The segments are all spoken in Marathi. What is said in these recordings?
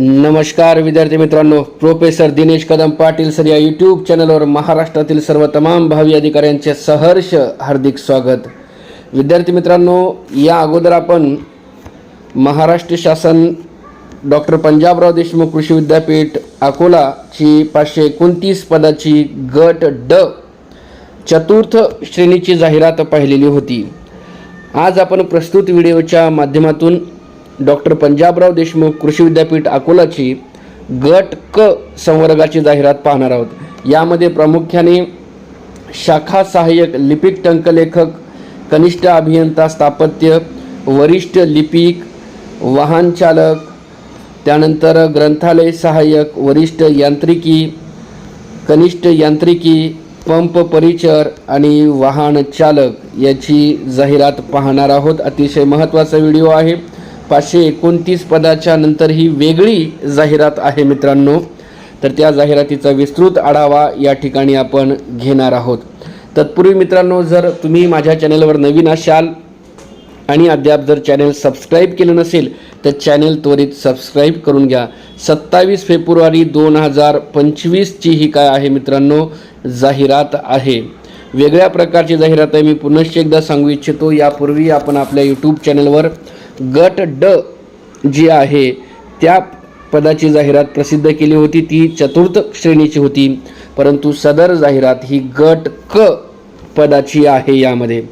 नमस्कार विद्यार्थी मित्रांनो. प्रोफेसर दिनेश कदम पाटील सर या यूट्यूब चॅनलवर महाराष्ट्रातील सर्व तमाम भावी अधिकाऱ्यांचे सहर्ष हार्दिक स्वागत. विद्यार्थी मित्रांनो या अगोदर आपण महाराष्ट्र शासन डॉक्टर पंजाबराव देशमुख कृषी विद्यापीठ अकोलाची पाचशे एकोणतीस पदाची गट ड चतुर्थ श्रेणीची जाहिरात पाहिलेली होती. आज आपण प्रस्तुत व्हिडिओच्या माध्यमातून डॉक्टर पंजाबराव देशमुख कृषी विद्यापीठ अकोलाची गट क संवर्गाची जाहिरात पाहणार आहोत. यामध्ये प्रामुख्याने शाखा सहाय्यक लिपिक टंकलेखक कनिष्ठ अभियंता स्थापत्य वरिष्ठ लिपिक वाहन चालक त्यानंतर ग्रंथालय सहाय्यक वरिष्ठ यांत्रिकी कनिष्ठ यांत्रिकी पंप परिचर आणि वाहन चालक याची जाहिरात पाहणार आहोत. अतिशय महत्त्वाचा व्हिडिओ आहे. पाचशे एकोणतीस पदाच्या नंतर ही वेगळी जाहिरात आहे मित्रांनो. तर त्या जाहिरातीचा विस्तृत आढावा या ठिकाणी आपण घेणार आहोत. तत्पूर्वी मित्रांनो जर तुम्ही माझ्या चॅनलवर नवीन असाल आणि अद्याप जर चॅनेल सबस्क्राईब केलं नसेल तर चॅनेल त्वरित सबस्क्राईब करून घ्या. सत्तावीस फेब्रुवारी दोन हजार पंचवीसची ही काय आहे मित्रांनो? जाहिरात आहे. वेगळ्या प्रकारची जाहिरात आहे मी पुनश्च एकदा सांगू इच्छितो. यापूर्वी आपण आपल्या यूट्यूब चॅनलवर गट ड जी आहे त्या पदाची जाहिरात प्रसिद्ध केली होती. ती चतुर्थ श्रेणीची होती. परंतु सदर जाहिरात ही गट क पदाची आहे यामध्ये.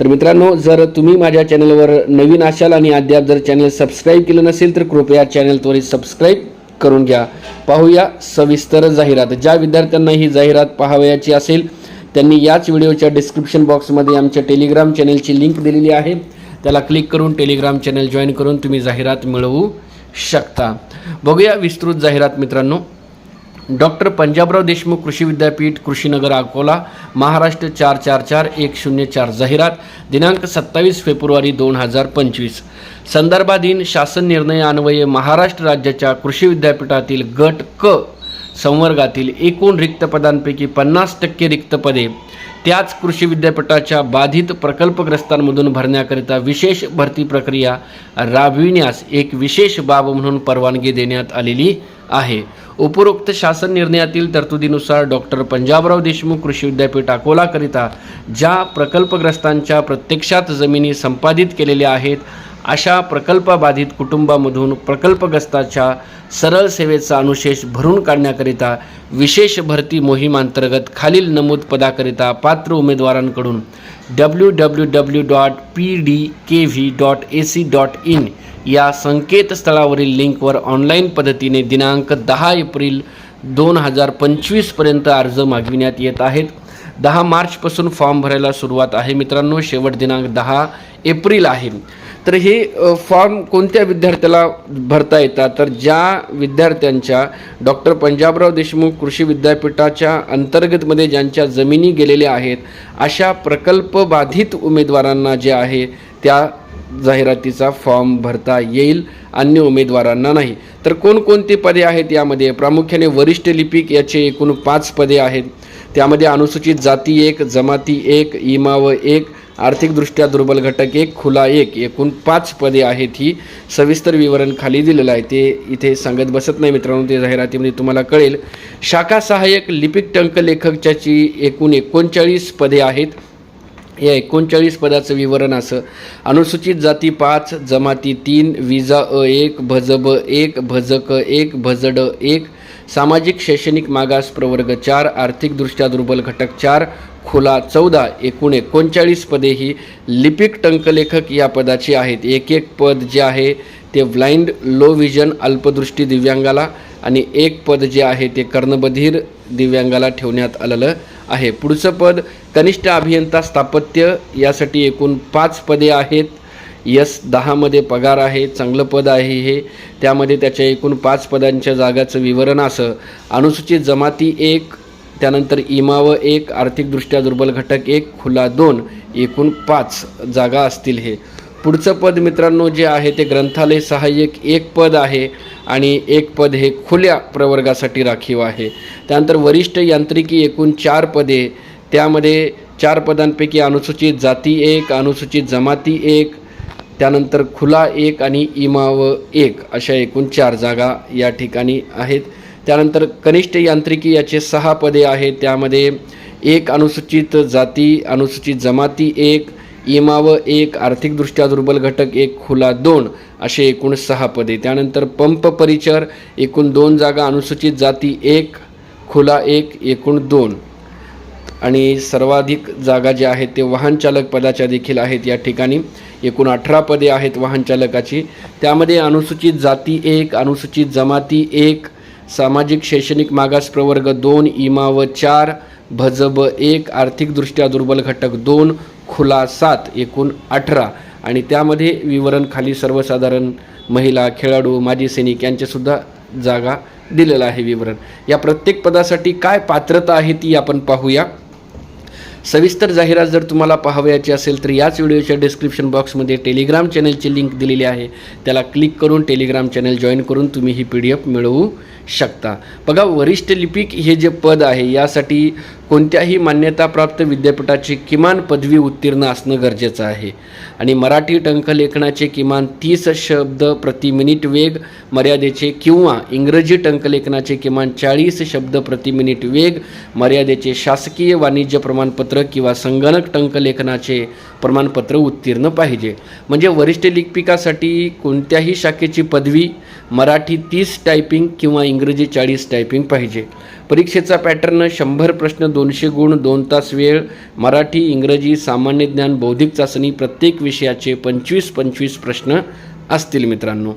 तर मित्रांनो जर तुम्ही माझ्या चॅनलवर नवीन असाल आणि अद्याप जर चॅनल सबस्क्राईब केलं नसेल तर कृपया चॅनल त्वरित सबस्क्राईब करून घ्या. पाहूया सविस्तर जाहिरात. ज्या विद्यार्थ्यांना ही जाहिरात पाहावयाची असेल त्यांनी याच व्हिडिओच्या डिस्क्रिप्शन बॉक्समध्ये आमच्या टेलिग्राम चॅनलची लिंक दिलेली आहे. त्याला क्लिक करून टेलिग्राम चॅनल जॉईन करून तुम्ही जाहिरात मिळवू शकता. बघूया विस्तृत जाहिरात मित्रांनो. डॉक्टर पंजाबराव देशमुख कृषी विद्यापीठ कृषीनगर अकोला महाराष्ट्र चार चार चार एक शून्य चार जाहिरात दिनांक सत्तावीस फेब्रुवारी दोन हजार पंचवीस. संदर्भाधीन शासन निर्णयान्वये महाराष्ट्र राज्याच्या कृषी विद्यापीठातील गट क संवर्गातील एकूण रिक्त पदांपैकी पन्नास टक्के रिक्त पदे. त्याच कृषी विद्यापीठाच्या बाधित प्रकल्पग्रस्तांमधून भरण्याकरिता विशेष भरती प्रक्रिया राबविण्यास एक विशेष बाब म्हणून परवानगी देण्यात आलेली आहे. उपरोक्त शासन निर्णयातील तरतुदीनुसार डॉक्टर पंजाबराव देशमुख कृषी विद्यापीठ अकोलाकरिता ज्या प्रकल्पग्रस्तांच्या प्रत्यक्षात जमिनी संपादित केलेल्या आहेत अशा प्रकल्पबाधित कुटुंबामधून प्रकल्पग्रस्ताच्या सरळ सेवेचा अनुशेष भरून काढण्याकरिता विशेष भरती मोहिमांतर्गत खालील नमूद पदाकरिता पात्र उमेदवारांकडून W W W dot P D K V dot A C dot in या संकेतस्थळावरील लिंकवर ऑनलाईन पद्धतीने दिनांक दहा एप्रिल दोन हजार पंचवीसपर्यंत अर्ज मागविण्यात येत आहेत. दहा मार्चपासून फॉर्म भरायला सुरुवात आहे. मित्रांनो शेवट दिनांक दहा एप्रिल आहे. तर हे फॉर्म कोणत्या विद्यार्थ्याला भरता येतात? तर ज्या विद्यार्थ्यांच्या डॉक्टर पंजाबराव देशमुख कृषी विद्यापीठाच्या अंतर्गतमध्ये ज्यांच्या जमिनी गेलेल्या आहेत अशा प्रकल्पबाधित उमेदवारांना जे आहे त्या जाहिरातीचा फॉर्म भरता येईल अन्य उमेदवारांना नाही. तर कोणकोणती पदे आहेत यामध्ये? प्रामुख्याने वरिष्ठ लिपिक याचे एकूण पाच पदे आहेत. त्यामध्ये अनुसूचित जाती एक जमाती एक इमाव एक आर्थिकदृष्ट्या दुर्बल घटक एक खुला एक एकूण पाच पदे आहेत ही सविस्तर विवरण खाली दिलेलं आहे. ते इथे सांगत बसत नाही मित्रांनो ते जाहिरातीमध्ये तुम्हाला कळेल. शाखा सहाय्यक लिपिक टंक लेखकच्याची एकूण एकोणचाळीस पदे आहेत. या एकोणचाळीस पदाचं विवरण असं अनुसूचित जाती पाच जमाती तीन विजा अ एक भजब एक भजक एक भजड एक सामाजिक शैक्षणिक मागास प्रवर्ग चार आर्थिकदृष्ट्या दुर्बल घटक चार खुला चौदा एकूण एकोणचाळीस पदे ही लिपिक टंकलेखक या पदाची आहेत. एक एक पद जे आहे ते ब्लाइंड लो विजन अल्पदृष्टी दिव्यांगाला आणि एक पद जे आहे ते कर्णबधीर दिव्यांगाला ठेवण्यात आलेलं आहे. पुढचं पद कनिष्ठ अभियंता स्थापत्य यासाठी एकूण पाच पदे आहेत. यस दहामध्ये पगार आहे चांगलं पद आहे हे. त्यामध्ये त्याच्या एकूण पाच पदांच्या जागाचं विवरण असं. अनुसूचित जमाती एक त्यानंतर इमाव एक आर्थिकदृष्ट्या दुर्बल घटक एक खुला दोन एकूण पाच जागा असतील हे. पुढचं पद मित्रांनो जे आहे ते ग्रंथालय सहाय्यक एक पद आहे आणि एक पद हे खुल्या प्रवर्गासाठी राखीव आहे. त्यानंतर वरिष्ठ यांत्रिकी एकूण चार पदे. त्यामध्ये चार पदांपैकी अनुसूचित जाती एक अनुसूचित जमाती एक त्यानंतर खुला एक आणि इमाव एक अशा एकूण चार जागा या ठिकाणी आहेत. त्यानंतर कनिष्ठ यांत्रिकी याचे सहा पदे आहेत. त्यामध्ये एक अनुसूचित जाती अनुसूचित जमाती एक इमाव एक आर्थिकदृष्ट्या दुर्बल घटक एक खुला दोन असे एकूण सहा पदे. त्यानंतर पंप परिचर एकूण दोन जागा अनुसूचित जाती एक खुला एक एकूण दोन. आणि सर्वाधिक जागा ज्या आहेत ते वाहनचालक पदाच्या देखील आहेत या ठिकाणी. एकूण अठरा पदे आहेत वाहनचालकाची त्यामध्ये अनुसूचित जाती एक अनुसूचित जमाती एक सामाजिक शैक्षणिक मागास प्रवर्ग दोन इमाव चार भजब एक आर्थिकदृष्ट्या दुर्बल घटक दोन खुला सात एकूण अठरा. आणि त्यामध्ये विवरण खाली सर्वसाधारण महिला खेळाडू माजी सैनिक यांचेसुद्धा जागा दिलेलं आहे विवरण. या प्रत्येक पदासाठी काय पात्रता आहे ती आपण पाहूया. सविस्तर जाहिरात जर तुम्हाला पाहावयाची असेल तर याच व्हिडिओच्या डिस्क्रिप्शन बॉक्समध्ये टेलिग्राम चॅनलची लिंक दिलेली आहे. त्याला क्लिक करून टेलिग्राम चॅनल जॉईन करून तुम्ही ही पी डी एफ मिळवू शकता. बघा वरिष्ठ लिपिक हे जे पद आहे यासाठी कोणत्याही मान्यताप्राप्त विद्यापीठाची किमान पदवी उत्तीर्ण असणं गरजेचं आहे. आणि मराठी टंकलेखनाचे किमान तीस शब्द प्रति मिनिट वेग मर्यादेचे किंवा इंग्रजी टंकलेखनाचे किमान चाळीस शब्द प्रति मिनिट वेग मर्यादेचे शासकीय वाणिज्य प्रमाणपत्र किंवा संगणक टंकलेखनाचे प्रमाणपत्र उत्तीर्ण पाहिजे. म्हणजे वरिष्ठ लिपिकासाठी कोणत्याही शाखेची पदवी मराठी तीस टायपिंग किंवा इंग्रजी इंग्रजी चाळीस टायपिंग पाहिजे. परीक्षेचा पॅटर्न शंभर प्रश्न दोनशे गुण दोन तास वेळ. मराठी इंग्रजी सामान्य ज्ञान बौद्धिक चाचणी प्रत्येक विषयाचे पंचवीस पंचवीस प्रश्न असतील मित्रांनो.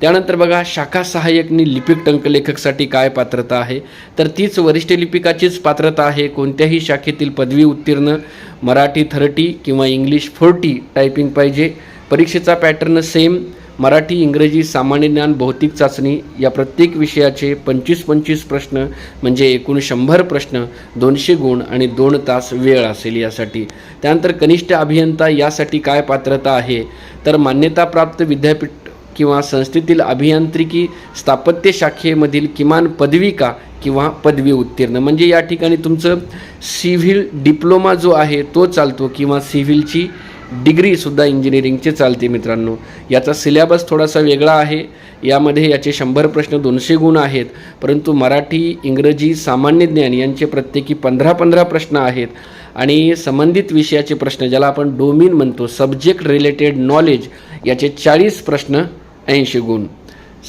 त्यानंतर बघा शाखा सहाय्यकनी लिपिक टंकलेखकसाठी काय पात्रता आहे? तर तीच वरिष्ठ लिपिकाचीच पात्रता आहे. कोणत्याही शाखेतील पदवी उत्तीर्ण मराठी थर्टी किंवा इंग्लिश फोर्टी टायपिंग पाहिजे. परीक्षेचा पॅटर्न सेम मराठी इंग्रजी सामान्य ज्ञान भौतिक चाचणी या प्रत्येक विषयाचे पंचवीस पंचवीस प्रश्न म्हणजे एकूण शंभर प्रश्न दोनशे गुण आणि दोन तास वेळ असेल यासाठी. त्यानंतर कनिष्ठ अभियंता यासाठी काय पात्रता आहे? तर मान्यताप्राप्त विद्यापीठ किंवा संस्थेतील अभियांत्रिकी स्थापत्य शाखेमधील किमान पदविका किंवा पदवी उत्तीर्ण? म्हणजे या ठिकाणी तुमचं सिव्हिल डिप्लोमा जो आहे तो चालतो किंवा सिव्हिलची डिग्रीसुद्धा इंजिनिअरिंगचे चालते मित्रांनो. याचा सिलेबस थोडासा वेगळा आहे. यामध्ये याचे शंभर प्रश्न दोनशे गुण आहेत. परंतु मराठी इंग्रजी सामान्य ज्ञान यांचे प्रत्येकी पंधरा पंधरा प्रश्न आहेत. आणि संबंधित विषयाचे प्रश्न ज्याला आपण डोमिन म्हणतो सब्जेक्ट रिलेटेड नॉलेज याचे चाळीस प्रश्न ऐंशी गुण.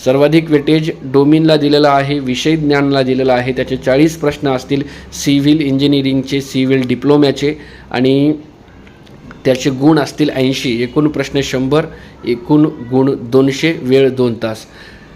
सर्वाधिक वेटेज डोमिनला दिलेला आहे विषय ज्ञानला दिलेला आहे. त्याचे चाळीस प्रश्न असतील सिव्हिल इंजिनिअरिंगचे सिव्हिल डिप्लोम्याचे. आणि त्याचे गुण असतील ऐंशी एकूण प्रश्न शंभर एकूण गुण दोनशे वेळ दोन तास.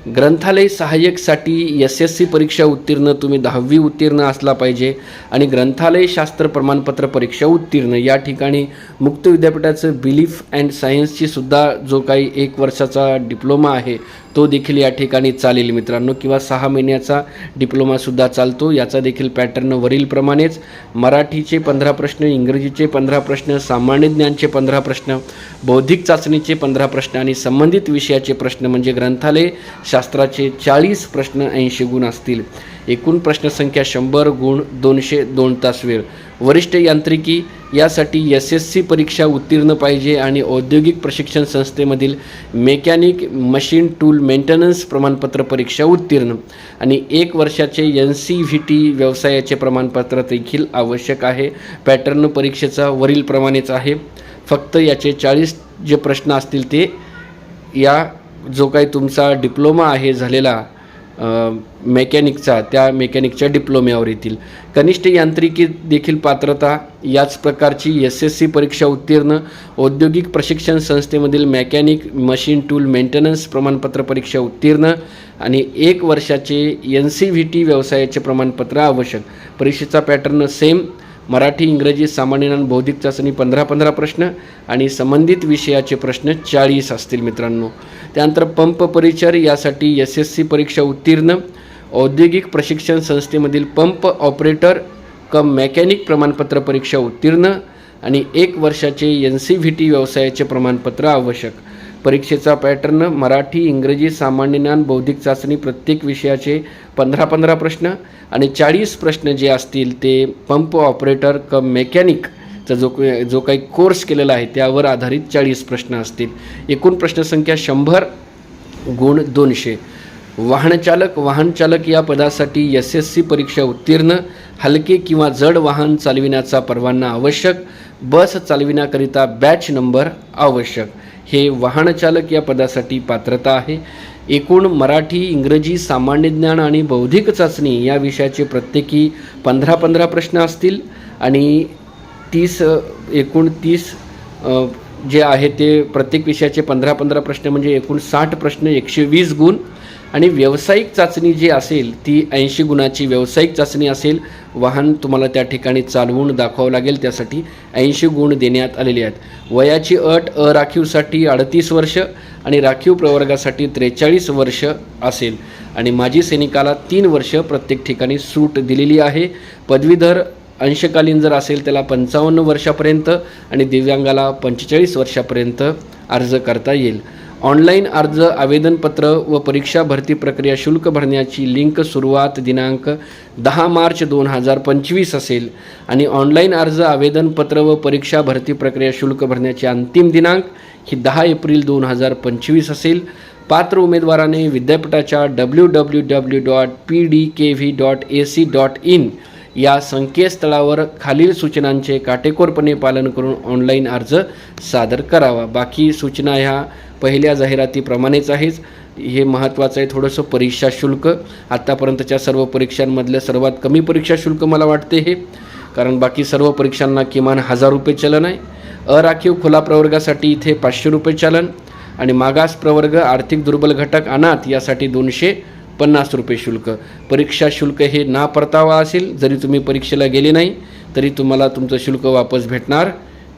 ग्रंथालय सहाय्यकसाठी एस एस सी परीक्षा उत्तीर्ण तुम्ही दहावी उत्तीर्ण असला पाहिजे. आणि ग्रंथालय शास्त्र प्रमाणपत्र परीक्षा उत्तीर्ण या ठिकाणी मुक्त विद्यापीठाचं बिलीफ अँड सायन्सची सुद्धा जो काही एक वर्षाचा डिप्लोमा आहे तो देखील या ठिकाणी चालेल मित्रांनो. किंवा सहा महिन्याचा डिप्लोमासुद्धा चालतो. याचा देखील पॅटर्न वरीलप्रमाणेच मराठीचे पंधरा प्रश्न इंग्रजीचे पंधरा प्रश्न सामान्य ज्ञानचे पंधरा प्रश्न बौद्धिक चाचणीचे पंधरा प्रश्न आणि संबंधित विषयाचे प्रश्न म्हणजे ग्रंथालय शास्त्राचे चाळीस प्रश्न ऐंशी गुण असतील. एकूण प्रश्नसंख्या शंभर गुण दोनशे दोन तास वेळ. वरिष्ठ यांत्रिकी यासाठी एस एस सी परीक्षा उत्तीर्ण पाहिजे आणि औद्योगिक प्रशिक्षण संस्थेमधील मेकॅनिक मशीन टूल मेंटेनन्स प्रमाणपत्र परीक्षा उत्तीर्ण. आणि एक वर्षाचे एन सी व्ही टी व्यवसायाचे प्रमाणपत्र देखील आवश्यक आहे. पॅटर्न परीक्षेचा वरीलप्रमाणेच आहे. फक्त याचे चाळीस जे प्रश्न असतील ते या जो काही तुमचा डिप्लोमा आहे झालेला मेकॅनिकचा त्या मेकॅनिकच्या डिप्लोम्यावर येतील. कनिष्ठ यांत्रिकी देखील पात्रता याच प्रकारची एस एस सी परीक्षा उत्तीर्ण औद्योगिक प्रशिक्षण संस्थेमधील मेकॅनिक मशीन टूल मेंटेनन्स प्रमाणपत्र परीक्षा उत्तीर्ण आणि एक वर्षाचे एन सी व्ही टी व्यवसायाचे प्रमाणपत्र आवश्यक. परीक्षेचा पॅटर्न सेम मराठी इंग्रजी सामान्य ज्ञान बौद्धिक चाचणी पंधरा पंधरा प्रश्न आणि संबंधित विषयाचे प्रश्न चाळीस असतील मित्रांनो. त्यानंतर पंप परिचर यासाठी एस एस सी परीक्षा उत्तीर्ण. औद्योगिक प्रशिक्षण संस्थेमधील पंप ऑपरेटर कम मेकॅनिक प्रमाणपत्र परीक्षा उत्तीर्ण आणि एक वर्षाचे एन सी व्ही टी व्यवसायाचे प्रमाणपत्र आवश्यक. परीक्षेचा पॅटर्न मराठी इंग्रजी सामान्य ज्ञान बौद्धिक चाचणी प्रत्येक विषयाचे पंधरा पंधरा प्रश्न आणि चाळीस प्रश्न जे असतील ते पंप ऑपरेटर कम मेकॅनिकचा जो जो काही कोर्स केलेला आहे त्यावर आधारित चाळीस प्रश्न असतील. एकूण प्रश्नसंख्या शंभर गुण दोनशे. वाहनचालक वाहनचालक या पदासाठी एस एस सी परीक्षा उत्तीर्ण हलके किंवा जड वाहन चालविण्याचा परवाना आवश्यक बस चालविण्याकरिता बॅच नंबर आवश्यक. हे वाहनचालक या पदासाठी पात्रता आहे. एकूण मराठी इंग्रजी सामान्य ज्ञान आणि बौद्धिक चाचणी या विषयाचे प्रत्येकी पंधरा पंधरा प्रश्न असतील आणि तीस एकूण तीस जे आहे ते प्रत्येक विषयाचे पंधरा पंधरा प्रश्न म्हणजे एकूण साठ प्रश्न एकशे वीस गुण. आणि व्यावसायिक चाचणी जी असेल ती ऐंशी गुणाची व्यावसायिक चाचणी असेल. वाहन तुम्हाला त्या ठिकाणी चालवून दाखवावं लागेल. त्यासाठी ऐंशी गुण देण्यात आलेले आहेत. वयाची अट अराखीवसाठी अडतीस वर्ष आणि राखीव प्रवर्गासाठी त्रेचाळीस वर्ष असेल. आणि माजी सैनिकाला तीन वर्ष प्रत्येक ठिकाणी सूट दिलेली आहे. पदवीधर अंशकालीन जर असेल त्याला पंचावन्न वर्षापर्यंत आणि दिव्यांगाला पंचेचाळीस वर्षापर्यंत अर्ज करता येईल. ऑनलाईन अर्ज आवेदनपत्र व परीक्षा भरती प्रक्रिया शुल्क भरण्याची लिंक सुरुवात दिनांक दहा मार्च दोन हजार पंचवीस असेल आणि ऑनलाईन अर्ज आवेदनपत्र व परीक्षा भरती प्रक्रिया शुल्क भरण्याची अंतिम दिनांक ही दहा एप्रिल दोन हजार पंचवीस असेल. पात्र उमेदवाराने विद्यापीठाच्या W W W dot P D K V dot A C dot in या संकेतस्थळावर खालील सूचनांचे काटेकोरपणे पालन करून ऑनलाईन अर्ज सादर करावा. बाकी सूचना ह्या पहिल्या जाहिरातीप्रमाणेच आहेच. हे महत्त्वाचं आहे. थोडंसं परीक्षा शुल्क. आत्तापर्यंतच्या सर्व परीक्षांमधलं सर्वात कमी परीक्षा शुल्क मला वाटते हे. कारण बाकी सर्व परीक्षांना किमान हजार रुपये चलन आहे. अराखीव खुला प्रवर्गासाठी इथे पाचशे रुपये चलन. आणि मागास प्रवर्ग आर्थिक दुर्बल घटक अनाथ यासाठी दोनशे पन्नास रुपये शुल्क. परीक्षा शुल्क हे ना परतावा असेल जरी तुम्ही परीक्षेला गेले नाही तरी तुम्हाला तुमचं शुल्क वापस भेटणार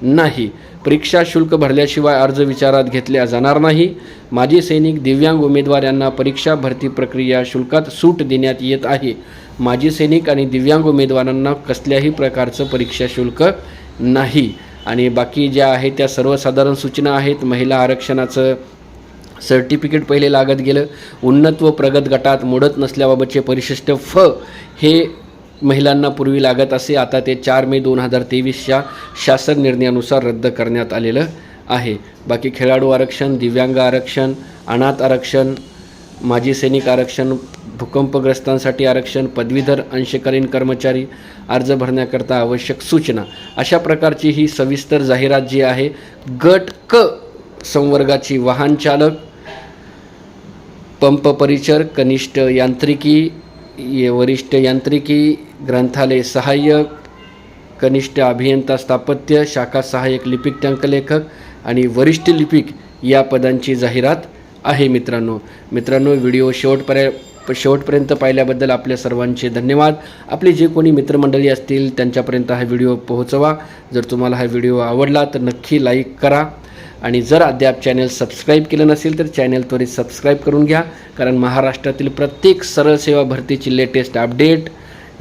नाही. परीक्षा शुल्क भरल्याशिवाय अर्ज विचारात घेतल्या जाणार नाही. माजी सैनिक दिव्यांग उमेदवार यांना परीक्षा भरती प्रक्रिया शुल्कात सूट देण्यात येत आहे. माजी सैनिक आणि दिव्यांग उमेदवारांना कसल्याही प्रकारचं परीक्षा शुल्क नाही. आणि बाकी ज्या आहेत त्या सर्वसाधारण सूचना आहेत. महिला आरक्षणाचं सर्टिफिकेट पहिले लागत गेलं. उन्नत व प्रगत गटात मोडत नसल्याबाबतचे परिशिष्ट फ हे महिलांना पूर्वी लागत असे आता ते चार मे दोन हजार तेवीसच्या शासन निर्णयानुसार रद्द करण्यात आलेलं आहे. बाकी खेळाडू आरक्षण दिव्यांग आरक्षण अनाथ आरक्षण माजी सैनिक आरक्षण भूकंपग्रस्तांसाठी आरक्षण पदवीधर अंशकालीन कर्मचारी अर्ज भरण्याकरता आवश्यक सूचना. अशा प्रकारची ही सविस्तर जाहिरात जी आहे गट क संवर्गाची वाहन चालक पंप परिचर कनिष्ठ यांत्रिकी ये- वरिष्ठ यांत्रिकी ग्रंथालय सहाय्यक कनिष्ठ अभियंता स्थापत्य शाखा सहाय्यक लिपिक टंकलेखक आणि वरिष्ठ लिपिक या पदांची जाहिरात आहे मित्रांनो. मित्रांनो व्हिडिओ शेवटपर्यंत शेवटपर्यंत पाहिल्याबद्दल आपल्या सर्वांचे धन्यवाद. आपले जे कोणी मित्रमंडळी असतील त्यांच्यापर्यंत हा व्हिडिओ पोहोचवा. जर तुम्हाला हा व्हिडिओ आवडला तर नक्की लाईक करा. आणि जर अद्याप चॅनल सबस्क्राईब केलं नसेल तर चॅनल त्वरित सबस्क्राईब करून घ्या. कारण महाराष्ट्रातील प्रत्येक सरळ सेवा भरतीची लेटेस्ट अपडेट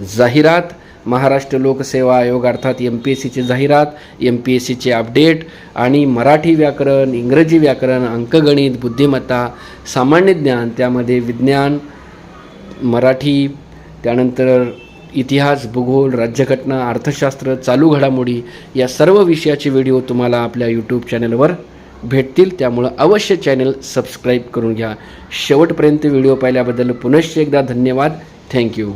जाहिरात महाराष्ट्र लोकसेवा आयोग अर्थात एम पी एस सीची जाहिरात एम पी एस सीचे अपडेट आणि मराठी व्याकरण इंग्रजी व्याकरण अंकगणित बुद्धिमत्ता सामान्य ज्ञान त्यामध्ये विज्ञान मराठी त्यानंतर इतिहास भूगोल राज्यघटना अर्थशास्त्र चालू घडामोडी या सर्व विषयाचे व्हिडिओ तुम्हाला आपल्या यूट्यूब चॅनलवर भेटतील. त्यामुळं अवश्य चॅनल सबस्क्राईब करून घ्या. शेवटपर्यंत व्हिडिओ पाहिल्याबद्दल पुनश्च एकदा धन्यवाद. थँक्यू